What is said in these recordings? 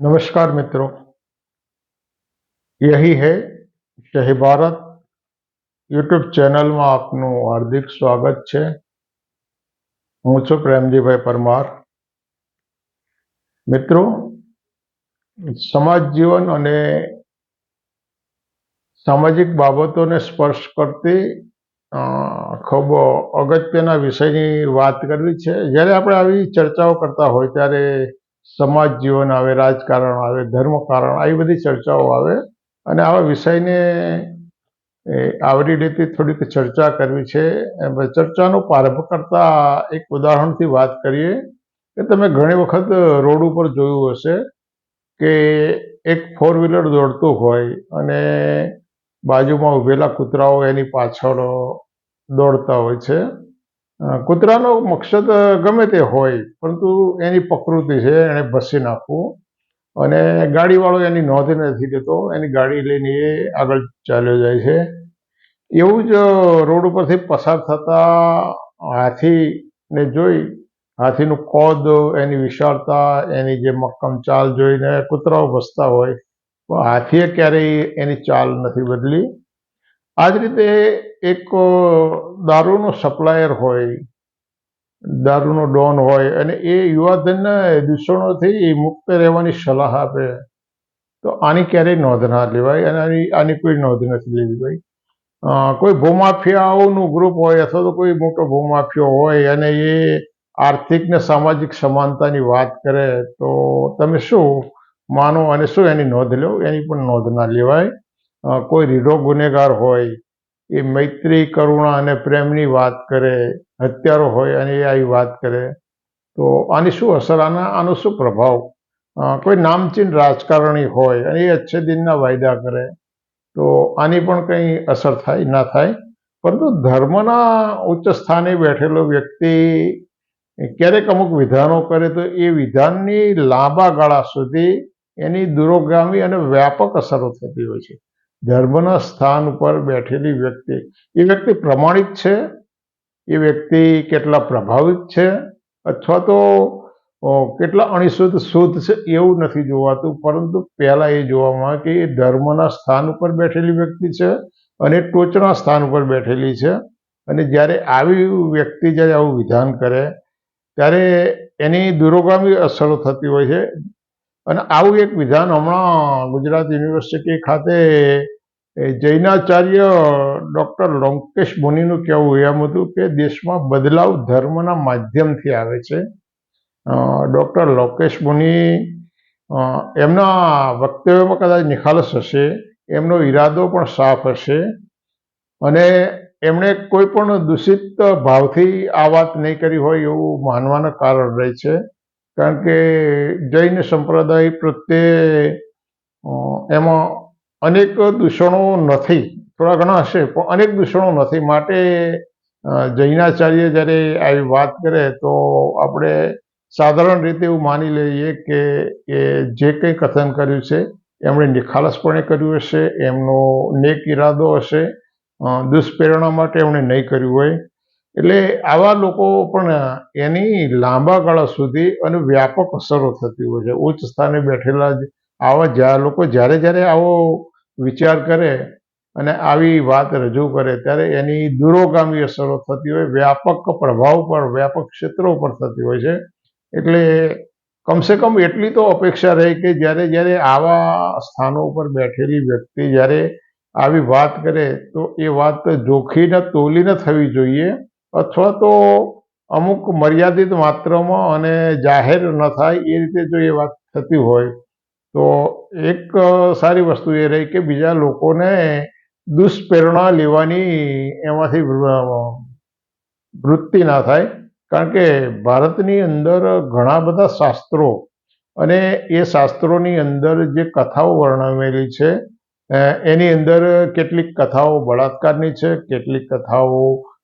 नमस्कार मित्रों यही है શહી ભારત યુટ્યુબ ચેનલમાં આપનું હાર્દિક સ્વાગત છે હું છું પ્રેમજીભાઈ પરમાર મિત્રો સમાજ જીવન અને સામાજિક બાબતોને સ્પર્શ કરતી અ, ખૂબ અગત્યના વિષયની વાત કરવી છે જ્યારે આપણે આવી ચર્ચાઓ કરતા હોય ત્યારે સમાજ જીવન આવે, રાજકારણ આવે, ધર્મકારણ, આવી બધી ચર્ચાઓ આવે. અને આવા વિષયને આવરી રીતે થોડીક ચર્ચા કરવી છે. ચર્ચાનો પ્રારંભ કરતા એક ઉદાહરણથી વાત કરીએ કે તમે ઘણી વખત રોડ ઉપર જોયું હશે કે એક ફોર વ્હીલર દોડતું હોય અને બાજુમાં ઉભેલા કૂતરાઓ એની પાછળ દોડતા હોય છે. કૂતરાનો મકસદ ગમે તે હોય, પરંતુ એની પ્રકૃતિ છે, એને ભસી નાખવું અને ગાડીવાળો એની નોંધ નથી લેતો, એની ગાડી લઈને એ આગળ ચાલ્યો જાય છે. એવું જ રોડ ઉપરથી પસાર થતા હાથીને જોઈ, હાથીનું કોદ, એની વિશાળતા, એની જે મક્કમ ચાલ જોઈને કૂતરાઓ ભસતા હોય, પણ હાથીએ ક્યારેય એની ચાલ નથી બદલી. આ જ રીતે એક દારૂનો સપ્લાયર હોય, દારૂનો ડોન હોય અને એ યુવાધનને દૂષણોથી મુક્ત રહેવાની સલાહ આપે, તો આની ક્યારેય નોંધ ના લેવાય અને આની આની કોઈ નોંધ નથી લેવી ભાઈ. કોઈ ભૂમાફિયાઓનું ગ્રુપ હોય અથવા તો કોઈ મોટો ભૂમાફિયો હોય અને એ આર્થિક ને સામાજિક સમાનતાની વાત કરે, તો તમે શું માનો અને શું એની નોંધ લો? એની પણ નોંધ ના લેવાય. કોઈ રીઢો ગુનેગાર હોય, એ મૈત્રી, કરુણા અને પ્રેમની વાત કરે, હત્યારો હોય અને એ આવી વાત કરે, તો આની શું અસર? આના, આનો શું પ્રભાવ? કોઈ નામચીન રાજકારણી હોય અને એ અચ્છે દિનના વાયદા કરે, તો આની પણ કંઈ અસર થાય, ના થાય? પરંતુ ધર્મના ઉચ્ચ સ્થાને બેઠેલો વ્યક્તિ ક્યારેક અમુક વિધાનો કરે, તો એ વિધાનની લાંબા ગાળા સુધી એની દૂરોગામી અને વ્યાપક અસરો થતી હોય છે. ધર્મના સ્થાન ઉપર બેઠેલી વ્યક્તિ, એ વ્યક્તિ પ્રમાણિક છે? એ વ્યક્તિ કેટલા પ્રભાવિત છે? અથવા તો કેટલા અણિશુદ્ધ શુદ્ધ છે એવું નથી જોવાતું, પરંતુ પહેલાં એ જોવામાં આવે કે એ ધર્મના સ્થાન ઉપર બેઠેલી વ્યક્તિ છે અને ટોચના સ્થાન ઉપર બેઠેલી છે. અને જ્યારે આવી વ્યક્તિ જ્યારે આવું વિધાન કરે, ત્યારે એની દૂરોગામી અસરો થતી હોય છે. અને આવું એક વિધાન હમણાં ગુજરાત યુનિવર્સિટી ખાતે જૈનાચાર્ય ડૉક્ટર લોંકેશ મુનિનું કહેવું એમ હતું કે દેશમાં બદલાવ ધર્મના માધ્યમથી આવે છે. ડૉક્ટર લોકેશ મુનિ એમના વક્તવ્યમાં કદાચ નિખાલસ હશે, એમનો ઈરાદો પણ સાફ હશે અને એમણે કોઈ પણ દૂષિત ભાવથી આ વાત નહીં કરી હોય એવું માનવાનું કારણ રહે છે. કારણ કે જૈન સંપ્રદાય પ્રત્યે એમાં અનેક દૂષણો નથી. થોડા ઘણા હશે, પણ અનેક દૂષણો નથી. માટે જૈનાચાર્ય જ્યારે આવી વાત કરે, તો આપણે સાધારણ રીતે એવું માની લઈએ કે એ જે કંઈ કથન કર્યું છે, એમણે નિખાલસપણે કર્યું હશે, એમનો નેક ઈરાદો હશે દુષ્પ્રેરણા માટે એમણે નહીં કર્યું હોય. એટલે આવા લોકો પણ એની લાંબા ગાળા સુધી અને વ્યાપક અસરો થતી હોય છે. ઉચ્ચ સ્થાને બેઠેલા જ આવા જ્યાં લોકો જ્યારે જ્યારે આવો વિચાર કરે અને આવી વાત રજૂ કરે ત્યારે એની દૂરોગામી અસરો થતી હોય, વ્યાપક પ્રભાવ પર, વ્યાપક ક્ષેત્રો પર થતી હોય છે. એટલે કમસે કમ એટલી તો અપેક્ષા રહે કે જ્યારે જ્યારે આવા સ્થાનો ઉપર બેઠેલી વ્યક્તિ જ્યારે આવી વાત કરે તો એ વાત જોખીને, તોલીને થવી જોઈએ. અથવા તો અમુક મર્યાદિત માત્રામાં અને જાહેર ન થાય એ રીતે જો એ વાત થતી હોય, તો એક સારી વસ્તુ એ રહી કે બીજા લોકોને દુષ્પ્રેરણા લેવાની એમાંથી વૃત્તિ ના થાય. કારણ કે ભારતની અંદર ઘણા બધા શાસ્ત્રો અને એ શાસ્ત્રોની અંદર જે કથાઓ વર્ણવેલી છે એની અંદર કેટલીક કથાઓ બળાત્કારની છે, કેટલીક કથાઓ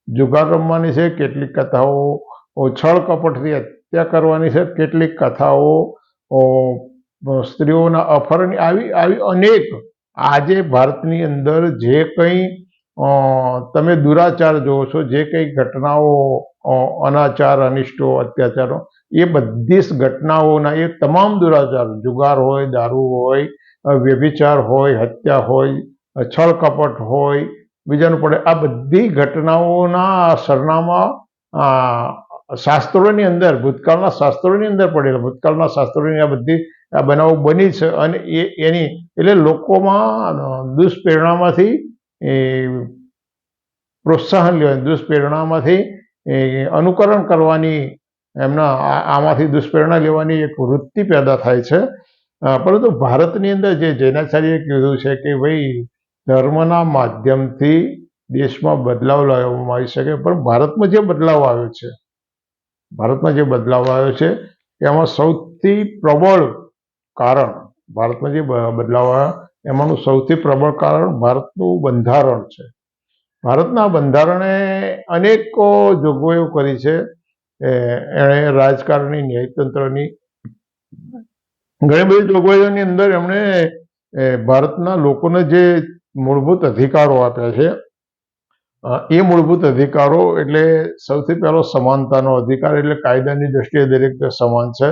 જુગાર રમવાની છે, કેટલીક કથાઓ છળ કપટથી હત્યા કરવાની છે, કેટલીક કથાઓ સ્ત્રીઓના અપહરણ આવી આવી અનેક આજે ભારતની અંદર જે કંઈ તમે દુરાચાર જોવો છો, જે કંઈ ઘટનાઓ અનાચાર, અનિષ્ટો, અત્યાચારો, એ બધી જ ઘટનાઓના એ તમામ દુરાચાર, જુગાર હોય, દારૂ હોય વ્યભિચાર હોય, હત્યા હોય છળ કપટ હોય બીજાનું પડે. આ બધી ઘટનાઓના સરનામા શાસ્ત્રોની અંદર, ભૂતકાળના શાસ્ત્રોની અંદર પડેલા. ભૂતકાળના શાસ્ત્રોની આ બધી, આ બનાવો બની છે અને એ, એની, એટલે લોકોમાં દુષ્પ્રેરણામાંથી પ્રોત્સાહન લેવાની, દુષ્પ્રેરણામાંથી અનુકરણ કરવાની, એમના આમાંથી દુષ્પ્રેરણા લેવાની એક વૃત્તિ પેદા થાય છે. પરંતુ ભારતની અંદર જે જૈનાચાર્યએ કીધું છે કે ભાઈ ધર્મના માધ્યમથી દેશમાં બદલાવ લાવવામાં આવી શકે, પણ ભારતમાં જે બદલાવ આવ્યો છે, ભારતમાં જે બદલાવ આવ્યો છે, એમાં સૌથી પ્રબળ કારણ, ભારતમાં જે બદલાવ આવ્યા, એમાંનું સૌથી પ્રબળ કારણ ભારતનું બંધારણ છે. ભારતના બંધારણે અનેકો જોગવાઈઓ કરી છે. એણે રાજકારણની ન્યાયતંત્રની, ઘણી બધી જોગવાઈઓની અંદર એમણે ભારતના લોકોને જે મૂળભૂત અધિકારો આપ્યા છે. એ મૂળભૂત અધિકારો એટલે સૌથી પહેલો સમાનતાનો અધિકાર એટલે કાયદાની દ્રષ્ટિએ દરેક સમાન છે.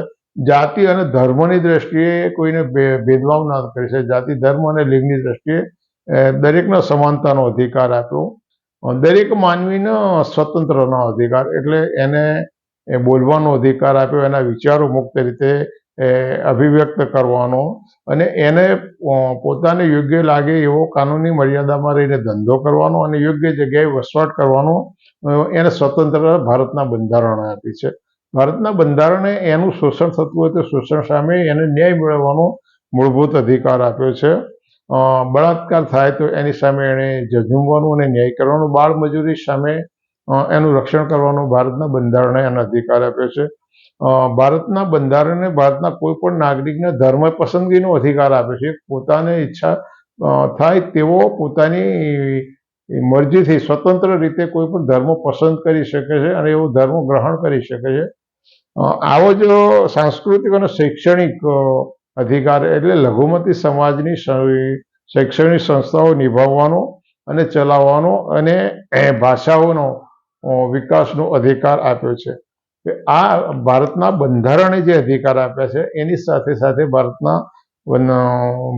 જાતિ અને ધર્મની દ્રષ્ટિએ કોઈને ભેદભાવ ના કરી છે જાતિ, ધર્મ અને લિંગની દ્રષ્ટિએ દરેકને સમાનતાનો અધિકાર આપ્યો. દરેક માનવીનો સ્વતંત્રનો અધિકાર એટલે એને બોલવાનો અધિકાર આપ્યો, એના વિચારો મુક્ત રીતે એ અભિવ્યક્ત કરવાનો અને એને પોતાને યોગ્ય લાગે એવો કાનૂની મર્યાદામાં રહીને ધંધો કરવાનો અને યોગ્ય જગ્યાએ વસવાટ કરવાનો એને સ્વતંત્રતા ભારતના બંધારણે આપી છે. ભારતના બંધારણે એનું શોષણ થતું હોય તો શોષણ સામે એને ન્યાય મેળવવાનો મૂળભૂત અધિકાર આપ્યો છે. બળાત્કાર થાય તો એની સામે એણે ઝઝૂમવાનું અને ન્યાય કરવાનું બાળ મજૂરી સામે એનું રક્ષણ કરવાનો ભારતના બંધારણે એને અધિકાર આપ્યો છે. ભારતના બંધારણને ભારતના કોઈ પણ નાગરિકને ધર્મ પસંદગીનો અધિકાર આપે છે. પોતાને ઈચ્છા થાય તેવો પોતાની મરજીથી સ્વતંત્ર રીતે કોઈ પણ ધર્મ પસંદ કરી શકે છે અને એવો ધર્મ ગ્રહણ કરી શકે છે. આવો જ સાંસ્કૃતિક અને શૈક્ષણિક અધિકાર એટલે લઘુમતી સમાજની શૈક્ષણિક સંસ્થાઓ નિભાવવાનો અને ચલાવવાનો અને ભાષાઓનો વિકાસનો અધિકાર આપ્યો છે. કે આ ભારતના બંધારણે જે અધિકાર આપ્યા છે, એની સાથે સાથે ભારતના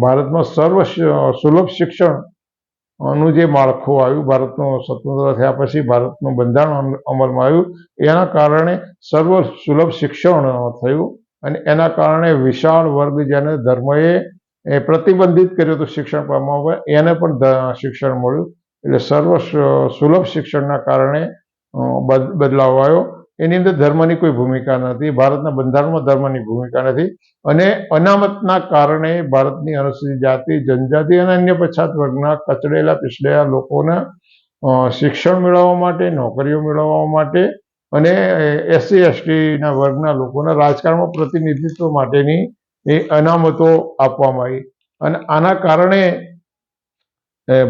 ભારતમાં સર્વ સુલભ શિક્ષણનું જે માળખું આવ્યું, ભારતનું સ્વતંત્ર થયા પછી ભારતનું બંધારણ અમ- અમલમાં આવ્યું, એના કારણે સર્વ સુલભ શિક્ષણ થયું અને એના કારણે વિશાળ વર્ગ જેને ધર્મએ, એ પ્રતિબંધિત કર્યું હતું શિક્ષણ પામવા એને પણ શિક્ષણ મળ્યું. એટલે સર્વ સુલભ શિક્ષણના કારણે બદ- બદલાવ આવ્યો. એની અંદર ધર્મની કોઈ ભૂમિકા નથી, ભારતના બંધારણમાં ધર્મની ભૂમિકા નથી અને અનામતના કારણે ભારતની અનુસૂચિત જાતિ, જનજાતિ અને અન્ય પછાત વર્ગના કચડેલા પીછડેલા લોકોને શિક્ષણ મેળવવા માટે, નોકરીઓ મેળવવા માટે અને એસસી, એસટીના વર્ગના લોકોના રાજકારણમાં પ્રતિનિધિત્વ માટેની એ અનામતો આપવામાં આવી. અને આના કારણે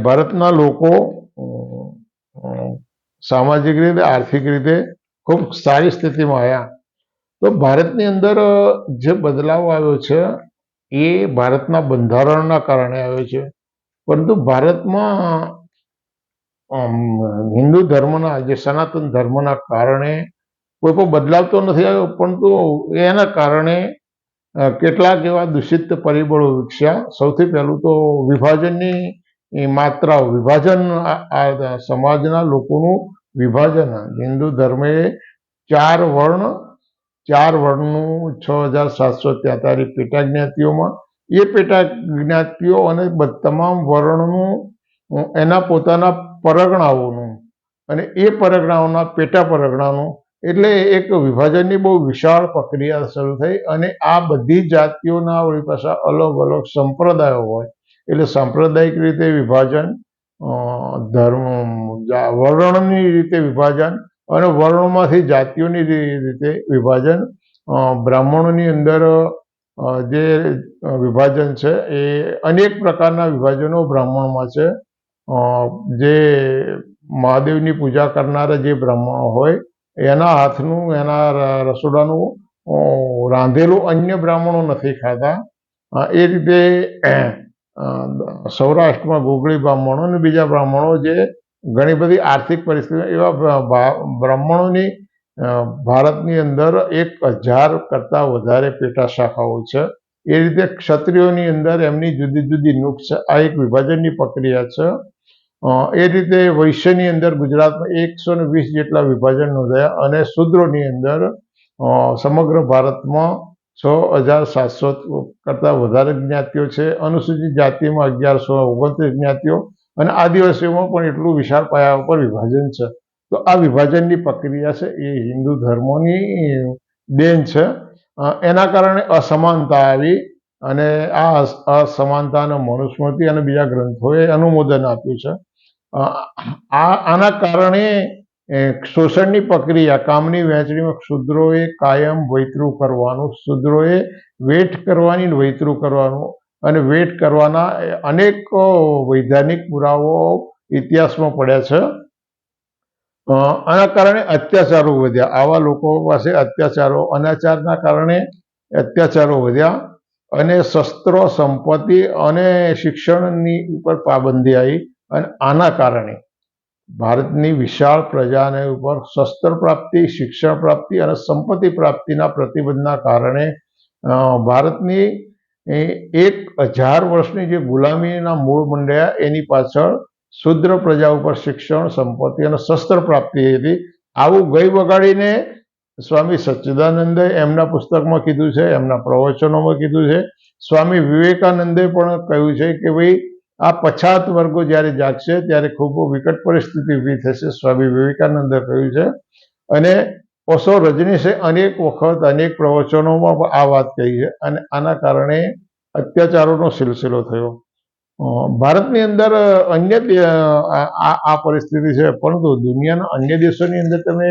ભારતના લોકો સામાજિક રીતે, આર્થિક રીતે ખૂબ સારી સ્થિતિમાં આવ્યા. તો ભારતની અંદર જે બદલાવ આવ્યો છે, એ ભારતના બંધારણના કારણે આવ્યો છે. પરંતુ ભારતમાં હિન્દુ ધર્મના, જે સનાતન ધર્મના કારણે કોઈ પણ બદલાવ તો નથી આવ્યો, પરંતુ એના કારણે કેટલાક એવા દૂષિત પરિબળો વિકસ્યા. સૌથી પહેલું તો વિભાજનની માત્રાઓ વિભાજન સમાજના લોકોનું વિભાજન. હિન્દુ ધર્મે ચાર વર્ણ, ચાર વર્ણનું છ હજાર સાતસો તેતાલીસ પેટા જ્ઞાતિઓમાં એ પેટા જ્ઞાતિઓ અને તમામ વર્ણનું એના પોતાના પરગણાઓનું અને એ પરગણાઓના પેટા પરગણાનું. એટલે એક વિભાજનની બહુ વિશાળ પ્રક્રિયા શરૂ થઈ અને આ બધી જાતિઓના વળી પાછા અલગ અલગ સંપ્રદાયો હોય. એટલે સાંપ્રદાયિક રીતે વિભાજન ધર્મ વર્ણની રીતે વિભાજન અને વર્ણોમાંથી જાતિઓની રીતે વિભાજન. બ્રાહ્મણોની અંદર જે વિભાજન છે એ અનેક પ્રકારના વિભાજનો બ્રાહ્મણમાં છે. જે મહાદેવની પૂજા કરનારા જે બ્રાહ્મણો હોય, એના હાથનું, એના રસોડાનું રાંધેલું અન્ય બ્રાહ્મણો નથી ખાતા. એ રીતે સૌરાષ્ટ્રમાં ગોગળી બ્રાહ્મણો અને બીજા બ્રાહ્મણો જે ઘણી બધી આર્થિક પરિસ્થિતિ એવા બ્રાહ્મણોની ભારતની અંદર એક હજાર કરતાં વધારે પેટા શાખાઓ છે. એ રીતે ક્ષત્રિયોની અંદર એમની જુદી જુદી નુક છે આ એક વિભાજનની પ્રક્રિયા છે. એ રીતે વૈશ્યની અંદર ગુજરાતમાં એકસો વીસ જેટલા વિભાજન નોંધાયા અને શુદ્રોની અંદર સમગ્ર ભારતમાં છ હજાર સાતસો કરતાં વધારે જ્ઞાતિઓ છે. અનુસૂચિત જાતિમાં અગિયારસો ઓગણત્રીસ જ્ઞાતિઓ અને આદિવાસીઓમાં પણ એટલું વિશાળ પાયા ઉપર વિભાજન છે. તો આ વિભાજનની પ્રક્રિયા છે એ હિન્દુ ધર્મોની દેન છે. એના કારણે અસમાનતા આવી અને આ અસ- અસમાનતાને મનુસ્મૃતિ અને બીજા ગ્રંથોએ અનુમોદન આપ્યું છે. આ, આના કારણે શોષણની પ્રક્રિયા, કામની વહેંચણીમાં શૂદ્રોએ કાયમ વૈતરું કરવાનું, શૂદ્રોએ વેઠ કરવાની વૈતરું કરવાનું અને વેઠ કરવાના અનેક વૈધાનિક પુરાવાઓ ઇતિહાસમાં પડ્યા છે. આના કારણે અત્યાચારો વધ્યા. આવા લોકો પાસે અત્યાચારો, અનાચારના કારણે અત્યાચારો વધ્યા અને શસ્ત્રો, સંપત્તિ અને શિક્ષણની ઉપર પાબંદી આવી અને આના કારણે ભારતની વિશાળ પ્રજાને ઉપર શસ્ત્ર પ્રાપ્તિ, શિક્ષણ પ્રાપ્તિ અને સંપત્તિ પ્રાપ્તિના પ્રતિબંધના કારણે ભારતની એક હજાર વર્ષની જે ગુલામીના મૂળ મંડ્યા, એની પાછળ શુદ્ર પ્રજા ઉપર શિક્ષણ, સંપત્તિ અને શસ્ત્ર પ્રાપ્તિ હતી. આવું ગઈ વગાડીને સ્વામી સચ્ચિદાનંદે એમના પુસ્તકમાં કીધું છે, એમના પ્રવચનોમાં કીધું છે. સ્વામી વિવેકાનંદે પણ કહ્યું છે કે ભાઈ આ પછાત વર્ગો જ્યારે જાગશે, ત્યારે ખૂબ વિકટ પરિસ્થિતિ ઊભી થશે. સ્વામી વિવેકાનંદે કહ્યું છે. અને ઓશો રજનીશે અનેક વખત અનેક પ્રવચનોમાં આ વાત કહી છે. અને આના કારણે અત્યાચારોનો સિલસિલો થયો. ભારતની અંદર અન્ય આ પરિસ્થિતિ છે. પરંતુ દુનિયાના અન્ય દેશોની અંદર તમે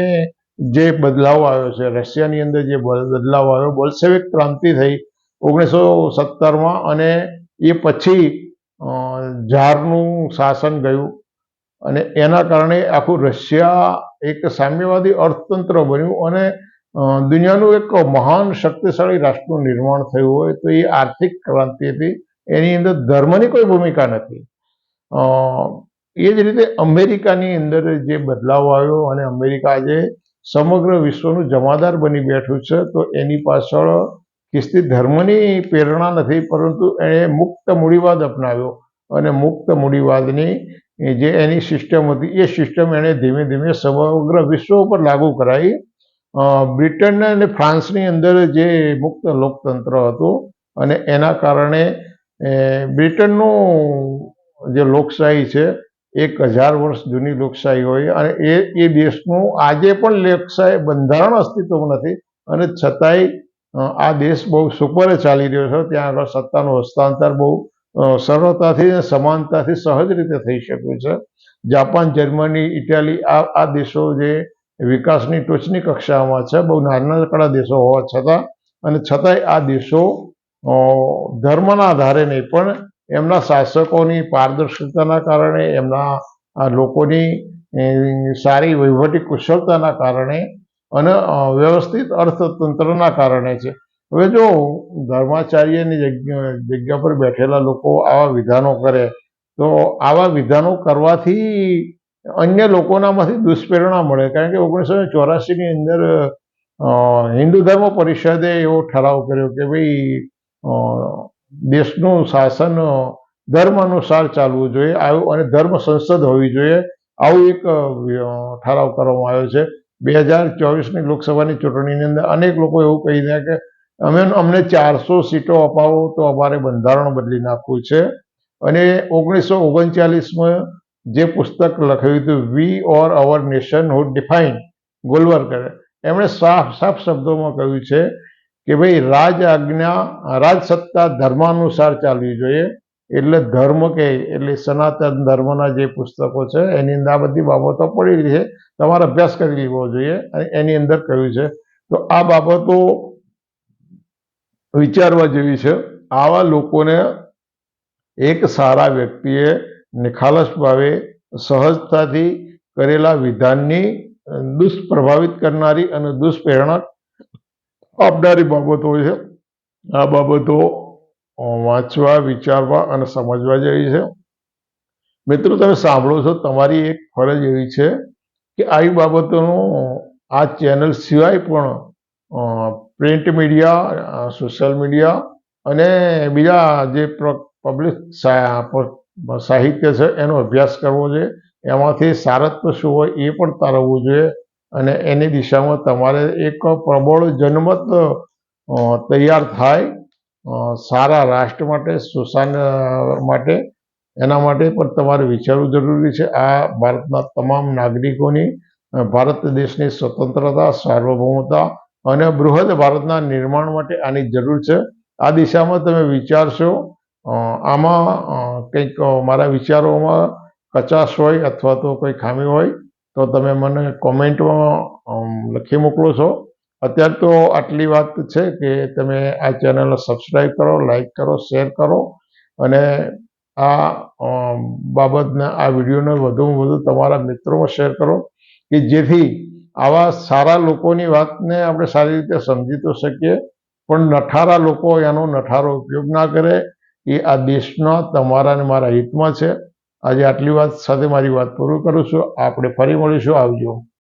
જે બદલાવ આવ્યો છે, રશિયાની અંદર જે બદલાવ આવ્યો બોલ્સેવિક ક્રાંતિ થઈ ઓગણીસો સત્તરમાં અને એ પછી ઝારનું શાસન ગયું અને એના કારણે આખું રશિયા એક સામ્યવાદી અર્થતંત્ર બન્યું અને દુનિયાનું એક મહાન શક્તિશાળી રાષ્ટ્રનું નિર્માણ થયું હોય તો એ આર્થિક ક્રાંતિ હતી. એની અંદર ધર્મની કોઈ ભૂમિકા નથી. એ જ રીતે અમેરિકાની અંદર જે બદલાવ આવ્યો અને અમેરિકા આજે સમગ્ર વિશ્વનું જમાદાર બની બેઠું છે તો એની પાછળ ખ્રિસ્તી ધર્મની પ્રેરણા નથી, પરંતુ એણે મુક્ત મૂડીવાદ અપનાવ્યો અને મુક્ત મૂડીવાદની જે એની સિસ્ટમ હતી, એ સિસ્ટમ એણે ધીમે ધીમે સમગ્ર વિશ્વ ઉપર લાગુ કરાવી બ્રિટન અને ફ્રાન્સની અંદર જે મુક્ત લોકતંત્ર હતું અને એના કારણે બ્રિટનનું જે લોકશાહી છે, એક હજાર વર્ષ જૂની લોકશાહી હોય અને એ એ દેશનું આજે પણ લોકશાહી બંધારણ અસ્તિત્વમાં નથી અને છતાંય આ દેશ બહુ સુપરે ચાલી રહ્યો છે. ત્યાં આગળ સત્તાનું હસ્તાંતર બહુ સરળતાથી અને સમાનતાથી સહજ રીતે થઈ શક્યું છે. જાપાન, જર્મની, ઇટાલી આ આ દેશો જે વિકાસની ટોચની કક્ષામાં છે, બહુ નાનકડા દેશો હોવા છતાં અને છતાંય આ દેશો ધર્મના આધારે નહીં, પણ એમના શાસકોની પારદર્શિતાના કારણે, એમના લોકોની સારી વહીવટી કુશળતાના કારણે અને વ્યવસ્થિત અર્થતંત્રના કારણે છે. હવે જો ધર્માચાર્યની જગ્યા પર બેઠેલા લોકો આવા વિધાનો કરે, તો આવા વિધાનો કરવાથી અન્ય લોકોનામાંથી દુષ્પ્રેરણા મળે. કારણ કે ઓગણીસો ચોરાસીની અંદર હિન્દુ ધર્મ પરિષદે એવો ઠરાવ કર્યો કે ભાઈ દેશનું શાસન ધર્મ અનુસાર ચાલવું જોઈએ, આવું અને ધર્મ સંસદ હોવી જોઈએ. આવું એક ઠરાવ કરવામાં આવ્યો છે. બે હજાર ચોવીસની લોકસભાની ચૂંટણીની અંદર અનેક લોકો એવું કહી દે કે અમે અમને ચારસો સીટો અપાવો તો અમારે બંધારણ બદલી નાખવું છે. અને ઓગણીસો ઓગણચાલીસમાં જે પુસ્તક લખ્યું હતું વી ઓર અવર નેશન હુ ડિફાઇન ગોલવરકરે એમણે સાફ સાફ શબ્દોમાં કહ્યું છે કે ભાઈ રાજ આજ્ઞા રાજસત્તા ધર્માનુસાર ચાલવી જોઈએ. એટલે ધર્મ કે, એટલે સનાતન ધર્મના જે પુસ્તકો છે, એની અંદર આ બધી બાબતો પડેલી છે. તમારે અભ્યાસ કરી લેવો જોઈએ અને એની અંદર કહ્યું છે. તો આ બાબતો વિચારવા જેવી છે. આવા લોકોને એક સારા વ્યક્તિએ નિખાલસ ભાવે સહજતાથી કરેલા વિધાનની દુષ્પ્રભાવિત કરનારી અને દુષ્પ્રેરણા આપનારી બાબતો છે. આ બાબતો વાંચવા, વિચારવા અને સમજવા જેવી છે. મિત્રો, તમે સાંભળો છો, તમારી એક ફરજ એવી છે કે આવી બાબતોનું આ ચેનલ સિવાય પણ પ્રિન્ટ મીડિયા સોશિયલ મીડિયા અને બીજા જે પબ્લિક સાહિત્ય છે, એનો અભ્યાસ કરવો જોઈએ એમાંથી સારત્વ શું હોય એ પણ તારવવું જોઈએ અને એની દિશામાં તમારે એક પ્રબળ જનમત તૈયાર થાય સારા રાષ્ટ્ર માટે સુશાન માટે, એના માટે પણ તમારે વિચારવું જરૂરી છે. આ ભારતના તમામ નાગરિકોની ભારત દેશની સ્વતંત્રતા, સાર્વભૌમતા અને બૃહદ ભારતના નિર્માણ માટે આની જરૂર છે. આ દિશામાં તમે વિચારશો આમાં કંઈક મારા વિચારોમાં કચાશ હોય અથવા તો કોઈ ખામી હોય, તો તમે મને કોમેન્ટમાં લખી મોકલો છો. અત્યારે તો આટલી વાત છે કે તમે આ ચેનલને સબસ્ક્રાઈબ કરો લાઈક કરો શેર કરો અને આ બાબતના, આ વિડીયોને વધુમાં વધુ તમારા મિત્રોમાં શેર કરો કે જેથી આવા સારા લોકોની વાતને આપણે સારી રીતે સમજી તો શકીએ, પણ નઠારા લોકો એનો નઠારો ઉપયોગ ના કરે. એ આ દેશના, તમારા અને મારા હિતમાં છે. આજે આટલી વાત સાથે મારી વાત પૂરું કરું છું. આપણે ફરી મળીશું. આવજો.